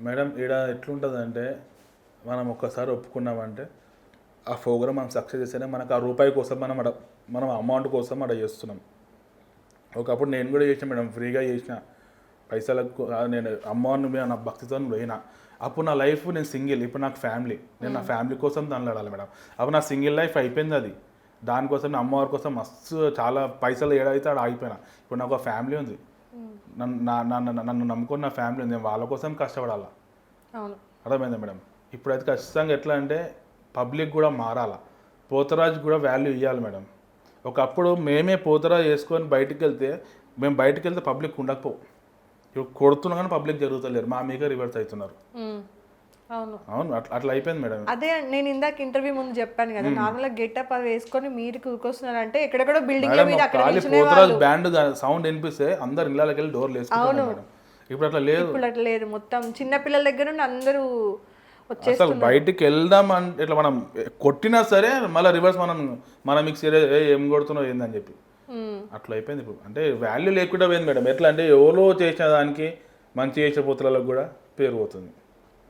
Madam ఈడ ఎట్లుంటుందంటే మనం ఒక్కసారి ఒప్పుకున్నామంటే ఆ ప్రోగ్రామ్ మనం సక్సెస్ చేస్తేనే మనకు ఆ రూపాయి కోసం మనం అడ మనం అమౌంట్ కోసం అడ చేస్తున్నాం. ఒకప్పుడు నేను కూడా చేసిన మేడం ఫ్రీగా చేసిన పైసలకు నేను అమ్మవారిని మీద నా భక్తితో పోయినా. అప్పుడు నా లైఫ్ నేను సింగిల్ ఇప్పుడు నాకు ఫ్యామిలీ. నేను నా ఫ్యామిలీ కోసం దానిలో ఆడాలి మేడం. అప్పుడు నా సింగిల్ లైఫ్ అయిపోయింది అది. దానికోసం నా అమ్మవారి కోసం మస్తు చాలా పైసలు ఏడైతే ఆడ ఆగిపోయినా. ఇప్పుడు నాకు ఒక ఫ్యామిలీ ఉంది. నన్ను నన్ను నమ్ముకొని నా ఫ్యామిలీ ఉంది. నేను వాళ్ళ కోసం కష్టపడాలా? అర్థమైందా మేడం? ఇప్పుడైతే ఖచ్చితంగా ఎట్లా అంటే పబ్లిక్ కూడా మారాలా? పోతరాజు కూడా వాల్యూ ఇవ్వాలి మేడం. ఒకప్పుడు మేమే పోతరాజు వేసుకొని బయటికి వెళ్తే మేము బయటికి వెళ్తే పబ్లిక్ ఉండకపో. ఇప్పుడు కొడుతున్నా కానీ పబ్లిక్ జరుగుతలేరు. మా మీద రివర్స్ అవుతున్నారు. అవును. అవును అట్లా అట్లా అయిపోయింది మేడం. అదే నేను ఇందాక ఇంటర్వ్యూ ముందు చెప్పాను కదా నార్మల్గా గెటప్ అవి వేసుకొని మీరు కూర్కొస్తున్నారు అంటే ఎక్కడెక్కడో బిల్డింగ్ మీద అక్కడ పోతరాజు బ్యాండ్ సౌండ్ వినిపిస్తే అందరు ఇళ్ళకి వెళ్ళి డోర్లు వేసుకుంటారు మేడం. ఇప్పుడు అట్లా లేదు. ఇప్పుడు అట్లా లేదు. మొత్తం చిన్న పిల్లల దగ్గర నుండి అందరూ అసలు బయటికి వెళ్దాం అంటే ఇట్లా మనం కొట్టినా సరే మళ్ళీ రివర్స్ మనం మనం మీకు సరే ఏ కొడుతున్నావు ఏందని చెప్పి. అట్లా అయిపోయింది ఇప్పుడు. అంటే వాల్యూ లేకుండా పోయింది మేడం. ఎట్లా అంటే ఎవరో చేసిన దానికి మంచి చేసే పుత్రాలకు కూడా పేరు పోతుంది.